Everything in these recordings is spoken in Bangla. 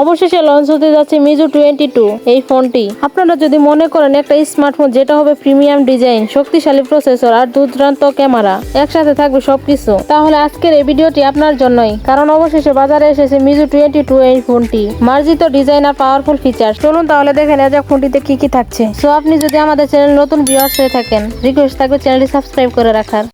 অবশেষে লঞ্চ হতে যাচ্ছে মিজু টোয়েন্টি টু এই ফোনটি। আপনারা যদি মনে করেন একটা স্মার্টফোন যেটা হবে প্রিমিয়াম ডিজাইন শক্তিশালী প্রসেসর আর দুর্দান্ত ক্যামেরা একসাথে থাকবে সবকিছু, তাহলে আজকের এই ভিডিওটি আপনার জন্যই। কারণ অবশেষে বাজারে এসেছে মিজু টোয়েন্টি টু এই ফোনটি। মার্জিত ডিজাইন আর পাওয়ারফুল ফিচার চলুন তাহলে দেখে নেওয়া যাক ফোনটিতে কি কি থাকছে। সো আপনি যদি আমাদের চ্যানেল নতুন ভিউয়ার্স হয়ে থাকেন রিকোয়েস্ট থাকবে চ্যানেলটি সাবস্ক্রাইব করে রাখার।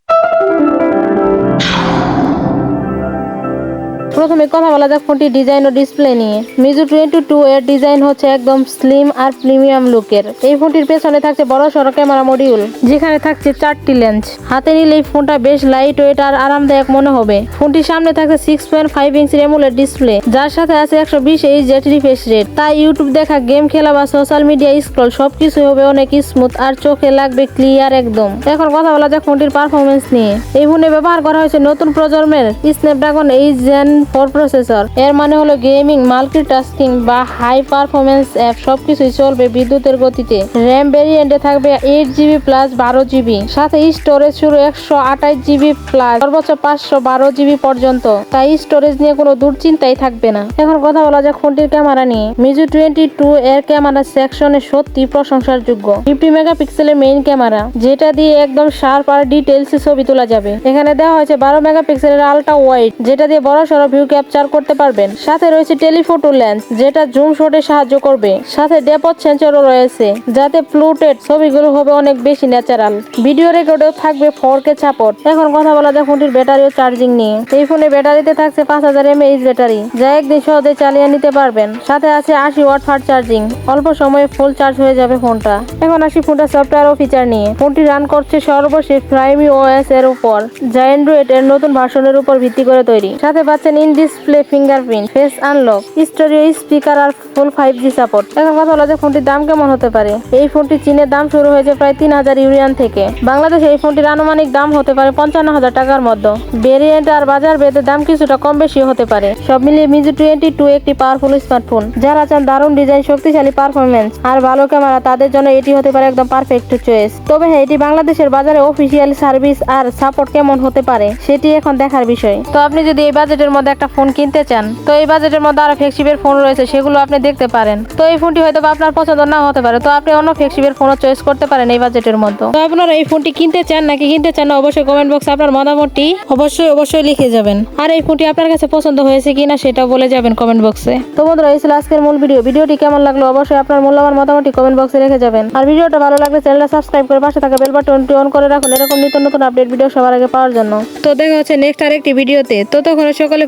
প্রথমে কথা বলা যাক ফোনটি ডিজাইন ও ডিসপ্লে নিয়ে। মিজু টোয়েন্টি টু এর ডিজাইন হচ্ছে একদম স্লিম আর প্রিমিয়াম লুকের এই ফোনটির পেছনে থাকছে বড় সড়ো ক্যামেরা মডিউল যেখানে থাকছে চারটি লেন্স হাতে নিলে এই ফোনটা বেশ লাইট ওয়েট আর আরামদায়ক মনে হবে। ফোনটির সামনে থাকছে সিক্স পয়েন্ট ফাইভ ইঞ্চি এমুলের ডিসপ্লে যার সাথে আছে একশো বিশ এইচ জেট রিফ্রেশ রেট তাই ইউটিউব দেখা গেম খেলা বা সোশ্যাল মিডিয়া স্ক্রল সবকিছু হবে অনেক স্মুথ আর চোখে লাগবে ক্লিয়ার একদম। এখন কথা বলা যাক ফোনটির পারফরমেন্স নিয়ে। এই ফোনে ব্যবহার করা হয়েছে নতুন প্রজন্মের Snapdragon H gen four processor. এর মানে হলো গেমিং মাল্টি মাল্টিটাস্কিং বা হাই পারফরমেন্স অ্যাপ সবকিছুই চলবে বিদ্যুতের গতিতে। র্যাম ভেরিয়েন্টে থাকবে এইট জিবি প্লাস বারো জিবি। সাথে স্টোরেজ শুরু একশো আঠাশ জিবি প্লাস সর্বোচ্চ পাঁচশো বারো জিবি পর্যন্ত। তাই স্টোরেজ নিয়ে কোনো দুশ্চিন্তাই থাকবে না। এখন কথা বলা যাক ফোনটির ক্যামেরা নিয়ে। মিজু টোয়েন্টি টু এর ক্যামেরা সেকশনে সত্যি প্রশংসার যোগ্য ফিফটি মেগাপিক্সেলের মেইন ক্যামেরা, যেটা দিয়ে একদম শার্প আর ডিটেলস ছবি তোলা যাবে। এখানে দেওয়া হয়েছে বারো মেগাপিক্সেলের আলট্রা ওয়াইড যেটা দিয়ে বড় সড়ো ভিউ ক্যাপচার করতে পারবেন। সাথে রয়েছে টেলিফোটো লেন্স, যেটা জুম শটে সাহায্য করবে। সাথে ডেপথ সেন্সরও রয়েছে, যাতে ফ্লুটেড ছবিগুলো হবে অনেক বেশি ন্যাচারাল। ভিডিও রেকর্ডেও থাকবে ফোর কে সাপোর্ট এখন কথা বলা যায় ফোনটির ব্যাটারি ও চার্জিং নিয়ে। এই ফোনে ব্যাটারিতে থাকছে পাঁচ হাজার এমএইচ ব্যাটারি, যা একদিন সহজে চালিয়ে নিতে পারবেন। সাথে আছে আশি ওয়াট ফাস্ট চার্জিং অল্প সময়ে ফুল চার্জ হয়ে যাবে ফোনটা। এখন আসি ফোনটা সফটওয়্যার ও ফিচার নিয়ে। ফোনটি রান করছে সর্বশেষ প্রাইমি ওএস এর উপর, যা অ্যান্ড্রয়েড এর নতুন ভার্সনের উপর ভিত্তি করে তৈরি। সাথে পাচ্ছেন in display fingerprint face unlock stereo speaker R full five G support এখন কথা হলো যে ফোনটির দাম কেমন হতে পারে। এই ফোনটি চীনের দাম শুরু হয়েছে প্রায় তিন হাজার ইউরিয়ান থেকে। বাংলাদেশে এই ফোনটির আনুমানিক দাম হতে পারে পঞ্চান্ন হাজার টাকার মধ্যে। ভেরিয়েন্ট আর বাজার ভেদে দাম কিছুটা কম বেশি হতে পারে। সব মিলিয়ে মিজু টোয়েন্টি টু একটি পাওয়ারফুল স্মার্টফোন যারা চান দারুণ ডিজাইন শক্তিশালী পারফরমেন্স আর ভালো ক্যামেরা তাদের জন্য এটি হতে পারে একদম পারফেক্ট চয়েস তবে হ্যাঁ এটি বাংলাদেশের বাজারে অফিসিয়াল সার্ভিস আর সাপোর্ট কেমন হতে পারে, সেটি এখন দেখার বিষয়। তো আপনি যদি এই বাজেটের মধ্যে একটা ফোন কিনতে চান, তো এই বাজেটের মধ্যে আরও ফ্লেক্সিবেল ফোন রয়েছে, সেগুলো আপনি দেখতে পারেন। তো এই ফোনটি হয়তো আপনার পছন্দ না হতে পারে, তো আপনি অন্য ফ্লেক্সিবেল ফোনও চয়েস করতে পারেন এই বাজেটের মধ্যে। তো আপনারা এই ফোনটি কিনতে চান নাকি কিনতে চান না, অবশ্যই কমেন্ট বক্সে আপনার মতামতটি অবশ্যই অবশ্যই লিখে যাবেন। আর এই ফোনটি আপনার কাছে পছন্দ হয়েছে কিনা সেটা বলে যাবেন কমেন্ট বক্সে তো বন্ধুরা, এই ছিল আজকের মূল ভিডিও ভিডিওটি কেমন লাগল অবশ্যই আপনার মূল্যবান মতামতটি কমেন্ট বক্সে রেখে যাবেন। আর ভিডিওটা ভালো লাগলে চ্যানেলটা সাবস্ক্রাইব করে পাশে থাকা বেল বাটনটি অন করে রাখুন, এরকম নিত্য নতুন আপডেট ভিডিও সবার আগে পাওয়ার জন্য। তো দেখা হচ্ছে নেক্সট আরেকটি ভিডিওতে ততক্ষণ সকলে